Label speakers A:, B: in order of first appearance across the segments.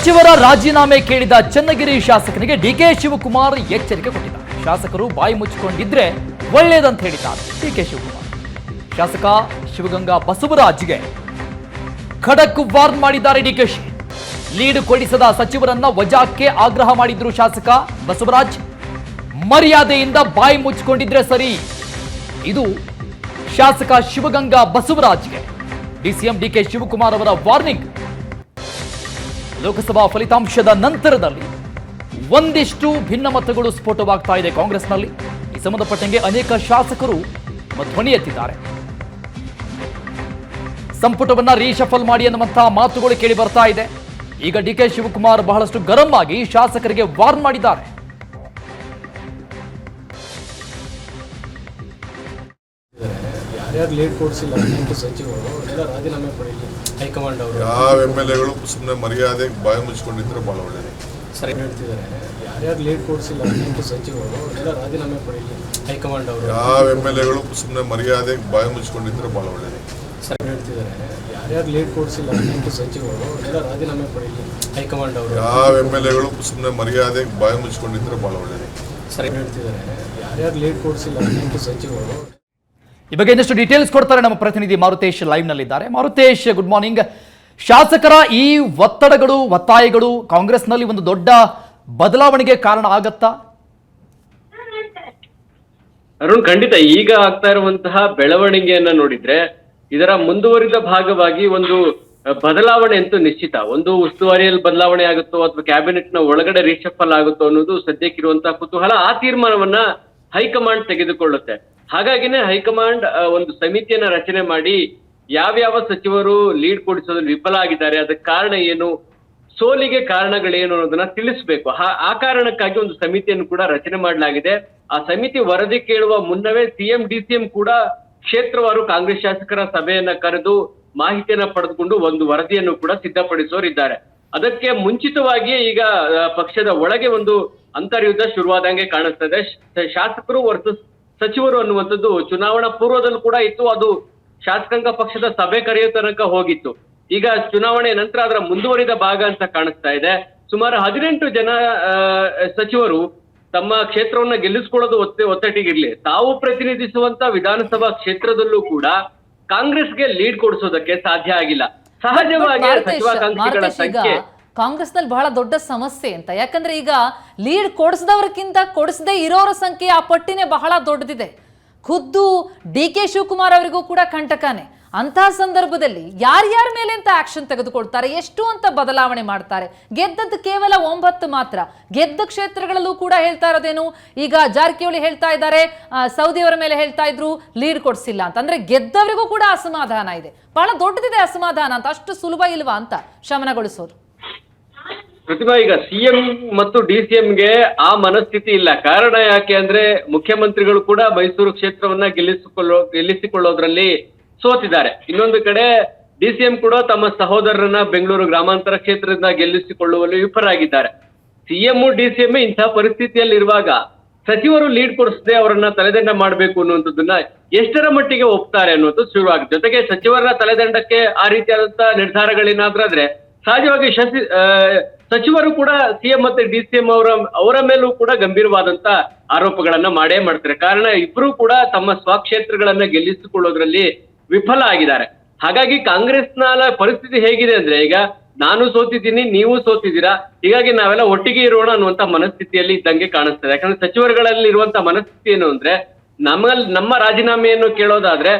A: ಸಚಿವರ ರಾಜೀನಾಮೆ ಕೇಳಿದ ಚನ್ನಗಿರಿ ಶಾಸಕನಿಗೆ ಡಿಕೆ ಶಿವಕುಮಾರ್ ಎಚ್ಚರಿಕೆ ಕೊಟ್ಟಿದ್ದಾರೆ. ಶಾಸಕರು ಬಾಯಿ ಮುಚ್ಚಿಕೊಂಡಿದ್ರೆ ಒಳ್ಳೆಯದಂತ ಹೇಳಿದ್ದಾರೆ ಡಿಕೆ ಶಿವಕುಮಾರ್. ಶಾಸಕ ಶಿವಗಂಗಾ ಬಸವರಾಜ್ಗೆ ಖಡಕ್ ವಾರ್ನ್ ಮಾಡಿದ್ದಾರೆ ಡಿಕೆಶಿ ಲೀಡ್ ಕೊಡಿಸದ ಸಚಿವರನ್ನ ವಜಾಕ್ಕೆ ಆಗ್ರಹ ಮಾಡಿದ್ರು ಶಾಸಕ ಬಸವರಾಜ್. ಮರ್ಯಾದೆಯಿಂದ ಬಾಯಿ ಮುಚ್ಚಿಕೊಂಡಿದ್ರೆ ಸರಿ. ಇದು ಶಾಸಕ ಶಿವಗಂಗಾ ಬಸವರಾಜ್ಗೆ. ಡಿಸಿಎಂ ಡಿಕೆ ಶಿವಕುಮಾರ್ ಅವರ ವಾರ್ನಿಂಗ್. ಲೋಕಸಭಾ ಫಲಿತಾಂಶದ ನಂತರದಲ್ಲಿ ಒಂದಿಷ್ಟು ಭಿನ್ನಮತಗಳು ಸ್ಫೋಟವಾಗ್ತಾ ಇದೆ ಕಾಂಗ್ರೆಸ್ನಲ್ಲಿ. ಈ ಸಂಬಂಧಪಟ್ಟಂಗೆ ಅನೇಕ ಶಾಸಕರು ಧ್ವನಿ ಎತ್ತಿದ್ದಾರೆ. ಸಂಪುಟವನ್ನ ರೀಶಫಲ್ ಮಾಡಿ ಅನ್ನುವಂತಹ ಮಾತುಗಳು ಕೇಳಿ ಬರ್ತಾ ಇದೆ. ಈಗ ಡಿ ಕೆ ಶಿವಕುಮಾರ್ ಬಹಳಷ್ಟು ಗರಂ ಆಗಿ ಶಾಸಕರಿಗೆ ವಾರ್ನ್ ಮಾಡಿದ್ದಾರೆ.
B: ಯಾರ್ಯಾರು ಲೇಟ್ ಕೊಡಿಸಿಲ್ಲ ಹದಿನೆಂಟು ಸಚಿವರು ಎಲ್ಲ ರಾಜೀನಾಮೆ ಪಡೆಯಲಿ. ಹೈಕಮಾಂಡ್ ಅವರು.
C: ಯಾವ ಎಂ ಎಲ್ ಎಗಳು ಸುಮ್ಮನೆ ಮರ್ಯಾದೆ ಬಾಯಿ ಮುಚ್ಕೊಂಡಿದ್ರೆ ಭಾಳ ಒಳ್ಳೇದು.
B: ಸರಿ ಹೇಳ್ತಿದ್ದಾರೆ. ಯಾರ್ಯಾರು ಲೇಟ್ ಕೊಡಿಸಿಲ್ಲ ಹದಿನೆಂಟು ಸಚಿವರು ಎಲ್ಲ ರಾಜೀನಾಮೆ ಪಡೆಯಲಿ. ಹೈಕಮಾಂಡ್ ಅವರು.
C: ಯಾವ ಎಂ ಎಲ್ ಎಗಳು ಸುಮ್ಮನೆ ಮರ್ಯಾದೆ ಬಾಯಿ ಮುಚ್ಕೊಂಡಿದ್ರೆ ಭಾಳ ಒಳ್ಳೇದು.
B: ಸರಿ ಹೇಳ್ತಿದ್ದಾರೆ. ಯಾರ್ಯಾರು ಲೇಟ್ ಕೊಡಿಸಿಲ್ಲ ಹದಿನೆಂಟು ಸಚಿವರು ಎಲ್ಲ ರಾಜೀನಾಮೆ ಪಡೆಯಲಿ. ಹೈಕಮಾಂಡ್ ಅವರು.
C: ಯಾವ ಎಂ ಎಲ್ ಎಗಳು ಸುಮ್ಮನೆ ಮರ್ಯಾದೆ ಬಾಯಿ ಮುಚ್ಕೊಂಡಿದ್ರೆ ಭಾಳ ಒಳ್ಳೇದು.
B: ಸರಿ ಹೇಳ್ತಿದ್ದಾರೆ. ಯಾರ್ಯಾರು ಲೇಟ್ ಕೊಡಿಸಿಲ್ಲ ಹದಿನೆಂಟು ಸಚಿವರು
A: ಈ ಬಗ್ಗೆ ಇನ್ನಷ್ಟು ಡೀಟೇಲ್ಸ್ ಕೊಡ್ತಾರೆ ನಮ್ಮ ಪ್ರತಿನಿಧಿ ಮಾರುತೇಶ್ ಲೈವ್ ನಲ್ಲಿದ್ದಾರೆ. ಮಾರುತೇಶ್ ಗುಡ್ ಮಾರ್ನಿಂಗ್ ಶಾಸಕರ ಈ ಒತ್ತಡಗಳು, ಒತ್ತಾಯಗಳು ಕಾಂಗ್ರೆಸ್ನಲ್ಲಿ ಒಂದು ದೊಡ್ಡ ಬದಲಾವಣೆಗೆ ಕಾರಣ ಆಗತ್ತಾ?
D: ಅರುಣ್, ಖಂಡಿತ ಈಗ ಆಗ್ತಾ ಇರುವಂತಹ ಬೆಳವಣಿಗೆಯನ್ನ ನೋಡಿದ್ರೆ ಇದರ ಮುಂದುವರಿದ ಭಾಗವಾಗಿ ಒಂದು ಬದಲಾವಣೆ ಅಂತೂ ನಿಶ್ಚಿತ. ಒಂದು ಉಸ್ತುವಾರಿಯಲ್ಲಿ ಬದಲಾವಣೆ ಆಗುತ್ತೋ ಅಥವಾ ಕ್ಯಾಬಿನೆಟ್ನ ಒಳಗಡೆ ರೀಶಫಲ್ ಆಗುತ್ತೋ ಅನ್ನೋದು ಸದ್ಯಕ್ಕಿರುವಂತಹ ಕುತೂಹಲ ಆ ತೀರ್ಮಾನವನ್ನ ಹೈಕಮಾಂಡ್ ತೆಗೆದುಕೊಳ್ಳುತ್ತೆ. ಹಾಗಾಗಿನೇ ಹೈಕಮಾಂಡ್ ಒಂದು ಸಮಿತಿಯನ್ನ ರಚನೆ ಮಾಡಿ ಯಾವ್ಯಾವ ಸಚಿವರು ಲೀಡ್ ಕೊಡಿಸೋದ್ರಲ್ಲಿ ವಿಫಲ ಆಗಿದ್ದಾರೆ, ಅದಕ್ಕೆ ಕಾರಣ ಏನು, ಸೋಲಿಗೆ ಕಾರಣಗಳೇನು ಅನ್ನೋದನ್ನ ತಿಳಿಸ್ಬೇಕು. ಆ- ಕಾರಣಕ್ಕಾಗಿ ಒಂದು ಸಮಿತಿಯನ್ನು ಕೂಡ ರಚನೆ ಮಾಡಲಾಗಿದೆ. ಆ ಸಮಿತಿ ವರದಿ ಕೇಳುವ ಮುನ್ನವೇ ಸಿಎಂ ಡಿಸಿಎಂ ಕೂಡ ಕ್ಷೇತ್ರವಾರು ಕಾಂಗ್ರೆಸ್ ಶಾಸಕರ ಸಭೆಯನ್ನ ಕರೆದು ಮಾಹಿತಿಯನ್ನ ಪಡೆದುಕೊಂಡು ಒಂದು ವರದಿಯನ್ನು ಕೂಡ ಸಿದ್ಧಪಡಿಸೋರಿದ್ದಾರೆ. ಅದಕ್ಕೆ ಮುಂಚಿತವಾಗಿಯೇ ಈಗ ಪಕ್ಷದ ಒಳಗೆ ಒಂದು ಅಂತರ್ಯುದ್ಧ ಶುರುವಾದಂಗೆ ಕಾಣಿಸ್ತದೆ ಶಾಸಕರು ವರ್ಸಸ್ ಸಚಿವರು ಅನ್ನುವಂಥದ್ದು ಚುನಾವಣಾ ಪೂರ್ವದಲ್ಲೂ ಕೂಡ ಇತ್ತು ಅದು ಶಾಸಕಾಂಗ ಪಕ್ಷದ ಸಭೆ ಕರೆಯೋ ತನಕ ಹೋಗಿತ್ತು. ಈಗ ಚುನಾವಣೆ ನಂತರ ಅದರ ಮುಂದುವರಿದ ಭಾಗ ಅಂತ ಕಾಣಿಸ್ತಾ ಇದೆ. ಸುಮಾರು ಹದಿನೆಂಟು ಜನ ಸಚಿವರು ತಮ್ಮ ಕ್ಷೇತ್ರವನ್ನ ಗೆಲ್ಲಿಸ್ಕೊಳ್ಳೋದು ಒತ್ತೆ ಒತ್ತಟಿಗಿರ್ಲಿ ತಾವು ಪ್ರತಿನಿಧಿಸುವಂತ ವಿಧಾನಸಭಾ ಕ್ಷೇತ್ರದಲ್ಲೂ ಕೂಡ ಕಾಂಗ್ರೆಸ್ಗೆ ಲೀಡ್ ಕೊಡಿಸೋದಕ್ಕೆ ಸಾಧ್ಯ ಆಗಿಲ್ಲ. ಸಹಜವಾಗಿ
E: ಸಚಿವ
D: ಸಚಿವಾಕಾಂಕ್ಷಿಗಳ ಸಂಖ್ಯೆ
E: ಕಾಂಗ್ರೆಸ್ನಲ್ಲಿ ಬಹಳ ದೊಡ್ಡ ಸಮಸ್ಯೆ ಅಂತ. ಯಾಕಂದ್ರೆ ಈಗ ಲೀಡ್ ಕೊಡಿಸಿದವ್ರಕ್ಕಿಂತ ಕೊಡಿಸದೇ ಇರೋರ ಸಂಖ್ಯೆ ಆ ಪಟ್ಟಿನೇ ಬಹಳ ದೊಡ್ಡದಿದೆ. ಖುದ್ದು ಡಿ ಕೆ ಶಿವಕುಮಾರ್ ಅವರಿಗೂ ಕೂಡ ಕಂಟಕನೇ. ಅಂತಹ ಸಂದರ್ಭದಲ್ಲಿ ಯಾರ್ಯಾರ ಮೇಲೆ ಅಂತ ಆಕ್ಷನ್ ತೆಗೆದುಕೊಳ್ತಾರೆ? ಎಷ್ಟು ಅಂತ ಬದಲಾವಣೆ ಮಾಡ್ತಾರೆ? ಗೆದ್ದದ್ದು ಕೇವಲ ಒಂಬತ್ತು ಮಾತ್ರ. ಗೆದ್ದ ಕ್ಷೇತ್ರಗಳಲ್ಲೂ ಕೂಡ ಹೇಳ್ತಾ ಇರೋದೇನು? ಈಗ ಜಾರಕಿಹೊಳಿ ಹೇಳ್ತಾ ಇದ್ದಾರೆ ಸೌದಿಯವರ ಮೇಲೆ ಹೇಳ್ತಾ ಇದ್ರು, ಲೀಡ್ ಕೊಡಿಸಿಲ್ಲ ಅಂತ. ಅಂದ್ರೆ ಗೆದ್ದವರಿಗೂ ಕೂಡ ಅಸಮಾಧಾನ ಇದೆ. ಬಹಳ ದೊಡ್ಡದಿದೆ ಅಸಮಾಧಾನ ಅಂತ, ಅಷ್ಟು ಸುಲಭ ಇಲ್ವಾ ಅಂತ ಶಮನಗೊಳಿಸೋದು.
D: ಪ್ರತಿಭಾ ಈಗ ಸಿಎಂ ಮತ್ತು ಡಿ ಗೆ ಆ ಮನಸ್ಥಿತಿ ಇಲ್ಲ. ಕಾರಣ ಯಾಕೆ ಅಂದ್ರೆ ಮುಖ್ಯಮಂತ್ರಿಗಳು ಕೂಡ ಮೈಸೂರು ಕ್ಷೇತ್ರವನ್ನ ಗೆಲ್ಲಿಸಿಕೊಳ್ಳೋ ಗೆಲ್ಲಿಸಿಕೊಳ್ಳೋದ್ರಲ್ಲಿ ಸೋತಿದ್ದಾರೆ. ಇನ್ನೊಂದು ಕಡೆ ಡಿ ಸಿ ಎಂ ಕೂಡ ತಮ್ಮ ಸಹೋದರರನ್ನ ಬೆಂಗಳೂರು ಗ್ರಾಮಾಂತರ ಕ್ಷೇತ್ರದಿಂದ ಗೆಲ್ಲಿಸಿಕೊಳ್ಳುವಲ್ಲಿ ವಿಫರಾಗಿದ್ದಾರೆ ಸಿಎಂ ಡಿ ಸಿ ಎಂ ಇಂತಹ ಪರಿಸ್ಥಿತಿಯಲ್ಲಿರುವಾಗ ಸಚಿವರು ಲೀಡ್ ಕೊಡಿಸದೆ ಅವರನ್ನ ತಲೆದಂಡ ಮಾಡಬೇಕು ಅನ್ನುವಂಥದ್ದನ್ನ ಎಷ್ಟರ ಮಟ್ಟಿಗೆ ಒಪ್ತಾರೆ ಅನ್ನೋದು ಶುರುವಾಗ ಜೊತೆಗೆ ಸಚಿವರ ತಲೆದಂಡಕ್ಕೆ ಆ ರೀತಿಯಾದಂತಹ ನಿರ್ಧಾರಗಳೇನಾದ್ರಾದ್ರೆ ಸಹಜವಾಗಿ ಆ, ಸಚಿವರು ಕೂಡ ಸಿಎಂ ಮತ್ತೆ ಡಿ ಸಿ ಅವರ ಅವರ ಮೇಲೂ ಕೂಡ ಗಂಭೀರವಾದಂತ ಆರೋಪಗಳನ್ನ ಮಾಡೇ ಮಾಡ್ತಾರೆ. ಕಾರಣ ಇಬ್ರು ಕೂಡ ತಮ್ಮ ಸ್ವಕ್ಷೇತ್ರಗಳನ್ನ ಗೆಲ್ಲಿಸಿಕೊಳ್ಳೋದ್ರಲ್ಲಿ ವಿಫಲ ಆಗಿದ್ದಾರೆ. ಹಾಗಾಗಿ ಕಾಂಗ್ರೆಸ್ನ ಪರಿಸ್ಥಿತಿ ಹೇಗಿದೆ ಅಂದ್ರೆ ಈಗ ನಾನು ಸೋತಿದ್ದೀನಿ, ನೀವು ಸೋತಿದ್ದೀರಾ, ಹೀಗಾಗಿ ನಾವೆಲ್ಲ ಒಟ್ಟಿಗೆ ಇರೋಣ ಅನ್ನುವಂತ ಮನಸ್ಥಿತಿಯಲ್ಲಿ ಇದ್ದಂಗೆ ಕಾಣಿಸ್ತದೆ. ಯಾಕಂದ್ರೆ ಸಚಿವರುಗಳಲ್ಲಿ ಇರುವಂತ ಮನಸ್ಥಿತಿ ಏನು ಅಂದ್ರೆ ನಮ್ಮ ನಮ್ಮ ರಾಜೀನಾಮೆಯನ್ನು ಕೇಳೋದಾದ್ರೆ,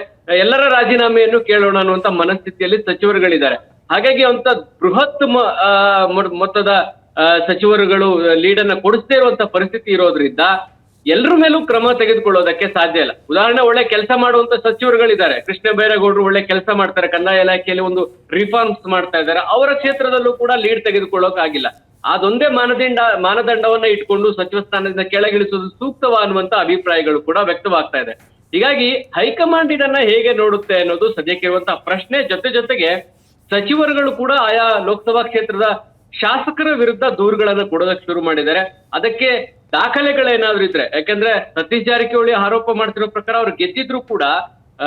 D: ಎಲ್ಲರ ರಾಜೀನಾಮೆಯನ್ನು ಕೇಳೋಣ ಅನ್ನುವಂತ ಮನಸ್ಥಿತಿಯಲ್ಲಿ ಸಚಿವರುಗಳಿದ್ದಾರೆ. ಹಾಗಾಗಿ ಅಂತ ಬೃಹತ್ ಮೊತ್ತದ ಸಚಿವರುಗಳು ಲೀಡ್ ಅನ್ನ ಕೊಡಿಸದೇ ಇರುವಂತ ಪರಿಸ್ಥಿತಿ ಇರೋದ್ರಿಂದ ಎಲ್ಲರ ಮೇಲೂ ಕ್ರಮ ತೆಗೆದುಕೊಳ್ಳೋದಕ್ಕೆ ಸಾಧ್ಯ ಇಲ್ಲ. ಉದಾಹರಣೆ ಒಳ್ಳೆ ಕೆಲಸ ಮಾಡುವಂತ ಸಚಿವರುಗಳಿದ್ದಾರೆ. ಕೃಷ್ಣ ಬೈರೇಗೌಡರು ಒಳ್ಳೆ ಕೆಲಸ ಮಾಡ್ತಾರೆ. ಕಂದಾಯ ಇಲಾಖೆಯಲ್ಲಿ ಒಂದು ರಿಫಾರ್ಮ್ಸ್ ಮಾಡ್ತಾ ಇದ್ದಾರೆ. ಅವರ ಕ್ಷೇತ್ರದಲ್ಲೂ ಕೂಡ ಲೀಡ್ ತೆಗೆದುಕೊಳ್ಳೋಕಾಗಿಲ್ಲ. ಅದೊಂದೇ ಮಾನದಂಡ ಮಾನದಂಡವನ್ನ ಇಟ್ಕೊಂಡು ಸಚಿವ ಸ್ಥಾನದಿಂದ ಕೆಳಗಿಳಿಸೋದು ಸೂಕ್ತವ ಅನ್ನುವಂತ ಅಭಿಪ್ರಾಯಗಳು ಕೂಡ ವ್ಯಕ್ತವಾಗ್ತಾ ಇದೆ. ಹೀಗಾಗಿ ಹೈಕಮಾಂಡ್ ಇದನ್ನ ಹೇಗೆ ನೋಡುತ್ತೆ ಅನ್ನೋದು ಸದ್ಯಕ್ಕೆ ಸದ್ಯಕ್ಕಿರುವಂತಹ ಪ್ರಶ್ನೆ ಜೊತೆ ಜೊತೆಗೆ ಸಚಿವರುಗಳು ಕೂಡ ಆಯಾ ಲೋಕಸಭಾ ಕ್ಷೇತ್ರದ ಶಾಸಕರ ವಿರುದ್ಧ ದೂರುಗಳನ್ನ ಕೊಡೋದಕ್ಕೆ ಶುರು ಮಾಡಿದ್ದಾರೆ. ಅದಕ್ಕೆ ದಾಖಲೆಗಳೇನಾದ್ರೂ ಇದ್ರೆ, ಯಾಕಂದ್ರೆ ಸತೀಶ್ ಜಾರಕಿಹೊಳಿ ಆರೋಪ ಮಾಡ್ತಿರೋ ಪ್ರಕಾರ ಅವ್ರು ಗೆದ್ದಿದ್ರು ಕೂಡ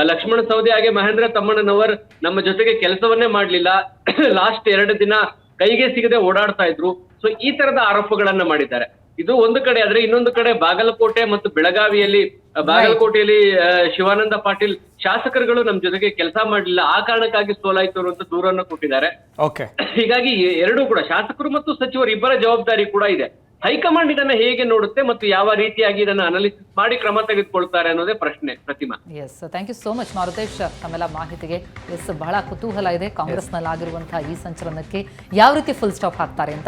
D: ಲಕ್ಷ್ಮಣ ಸವದಿ ಹಾಗೆ ಮಹೇಂದ್ರ ತಮ್ಮಣ್ಣನವರ್ ನಮ್ಮ ಜೊತೆಗೆ ಕೆಲಸವನ್ನೇ ಮಾಡ್ಲಿಲ್ಲ. ಲಾಸ್ಟ್ ಎರಡು ದಿನ ಕೈಗೆ ಸಿಗದೆ ಓಡಾಡ್ತಾ ಇದ್ರು. ಸೊ ಈ ತರದ ಆರೋಪಗಳನ್ನ ಮಾಡಿದ್ದಾರೆ. ಇದು ಒಂದು ಕಡೆ ಆದ್ರೆ ಇನ್ನೊಂದು ಕಡೆ ಬಾಗಲಕೋಟೆ ಮತ್ತು ಬೆಳಗಾವಿಯಲ್ಲಿ ಬಾಗಲಕೋಟೆಯಲ್ಲಿ ಶಿವಾನಂದ ಪಾಟೀಲ್ ಶಾಸಕರುಗಳು ನಮ್ ಜೊತೆಗೆ ಕೆಲಸ ಮಾಡಲಿಲ್ಲ. ಆ ಕಾರಣಕ್ಕಾಗಿ ಸೋಲಾಯ್ತು ಅನ್ನುವಂತ ದೂರನ್ನ ಕೊಟ್ಟಿದ್ದಾರೆ.
A: ಓಕೆ
D: ಹೀಗಾಗಿ ಎರಡೂ ಕೂಡ ಶಾಸಕರು ಮತ್ತು ಸಚಿವರು ಇಬ್ಬರ ಜವಾಬ್ದಾರಿ ಕೂಡ ಇದೆ. ಹೈಕಮಾಂಡ್ ಇದನ್ನ ಹೇಗೆ ನೋಡುತ್ತೆ ಮತ್ತು ಯಾವ ರೀತಿಯಾಗಿ ಇದನ್ನ ಅನಾಲಿಸಿಸ್ ಮಾಡಿ ಕ್ರಮ ತೆಗೆದುಕೊಳ್ತಾರೆ ಅನ್ನೋದೇ ಪ್ರಶ್ನೆ Pratima.
E: Yes thank you so much Marutesh. ತಮ್ಮೆಲ್ಲ ಮಾಹಿತಿಗೆ ಎಸ್ ಬಹಳ ಕುತೂಹಲ ಇದೆ. ಕಾಂಗ್ರೆಸ್ನಲ್ಲಿ ಆಗಿರುವಂತಹ ಈ ಸಂಚಲನಕ್ಕೆ ಯಾವ ರೀತಿ ಫುಲ್ ಸ್ಟಾಪ್ ಹಾಕ್ತಾರೆ ಅಂತ.